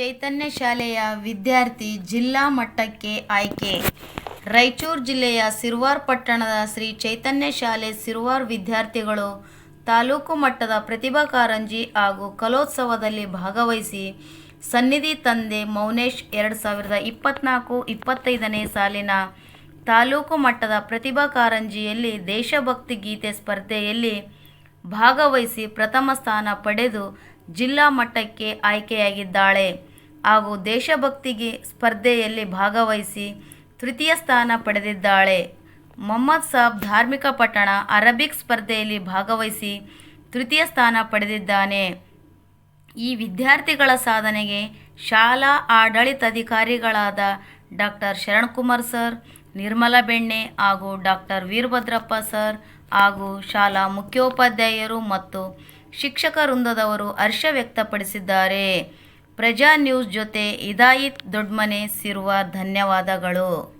ಚೈತನ್ಯ ಶಾಲೆಯ ವಿದ್ಯಾರ್ಥಿ ಜಿಲ್ಲಾ ಮಟ್ಟಕ್ಕೆ ಆಯ್ಕೆ. ರಾಯಚೂರು ಜಿಲ್ಲೆಯ ಸಿರ್ವಾರ್ ಪಟ್ಟಣದ ಶ್ರೀ ಚೈತನ್ಯ ಶಾಲೆ ಸಿರ್ವಾರ್ ವಿದ್ಯಾರ್ಥಿಗಳು ತಾಲೂಕು ಮಟ್ಟದ ಪ್ರತಿಭಾ ಕಾರಂಜಿ ಹಾಗೂ ಕಲೋತ್ಸವದಲ್ಲಿ ಭಾಗವಹಿಸಿ ಸನ್ನಿಧಿ ತಂದೆ ಮೌನೇಶ್ ಎರಡು ಸಾವಿರದ ಇಪ್ಪತ್ತ್ನಾಲ್ಕು ಇಪ್ಪತ್ತೈದನೇ ಸಾಲಿನ ತಾಲೂಕು ಮಟ್ಟದ ಪ್ರತಿಭಾ ಕಾರಂಜಿಯಲ್ಲಿ ದೇಶಭಕ್ತಿ ಗೀತೆ ಸ್ಪರ್ಧೆಯಲ್ಲಿ ಭಾಗವಹಿಸಿ ಪ್ರಥಮ ಸ್ಥಾನ ಪಡೆದು ಜಿಲ್ಲಾ ಮಟ್ಟಕ್ಕೆ ಆಯ್ಕೆಯಾಗಿದ್ದಾಳೆ. ಹಾಗೂ ದೇಶಭಕ್ತಿಗೆ ಸ್ಪರ್ಧೆಯಲ್ಲಿ ಭಾಗವಹಿಸಿ ತೃತೀಯ ಸ್ಥಾನ ಪಡೆದಿದ್ದಾಳೆ. ಮೊಹಮ್ಮದ್ ಸಾಬ್ ಧಾರ್ಮಿಕ ಪಟ್ಟಣ ಅರಬಿಕ್ ಸ್ಪರ್ಧೆಯಲ್ಲಿ ಭಾಗವಹಿಸಿ ತೃತೀಯ ಸ್ಥಾನ ಪಡೆದಿದ್ದಾನೆ. ಈ ವಿದ್ಯಾರ್ಥಿಗಳ ಸಾಧನೆಗೆ ಶಾಲಾ ಆಡಳಿತಾಧಿಕಾರಿಗಳಾದ ಡಾಕ್ಟರ್ ಶರಣ್ಕುಮಾರ್ ಸರ್, ನಿರ್ಮಲಾ ಬೆಣ್ಣೆ ಹಾಗೂ ಡಾಕ್ಟರ್ ವೀರಭದ್ರಪ್ಪ ಸರ್ ಹಾಗೂ ಶಾಲಾ ಮುಖ್ಯೋಪಾಧ್ಯಾಯರು ಮತ್ತು ಶಿಕ್ಷಕ ವೃಂದದವರು ಹರ್ಷ ವ್ಯಕ್ತಪಡಿಸಿದ್ದಾರೆ. ಪ್ರಜಾ ನ್ಯೂಸ್ ಜೊತೆ ಇದಾಯಿತ್ ದೊಡ್ಮನೆ ಸಿರುವ ಧನ್ಯವಾದಗಳು.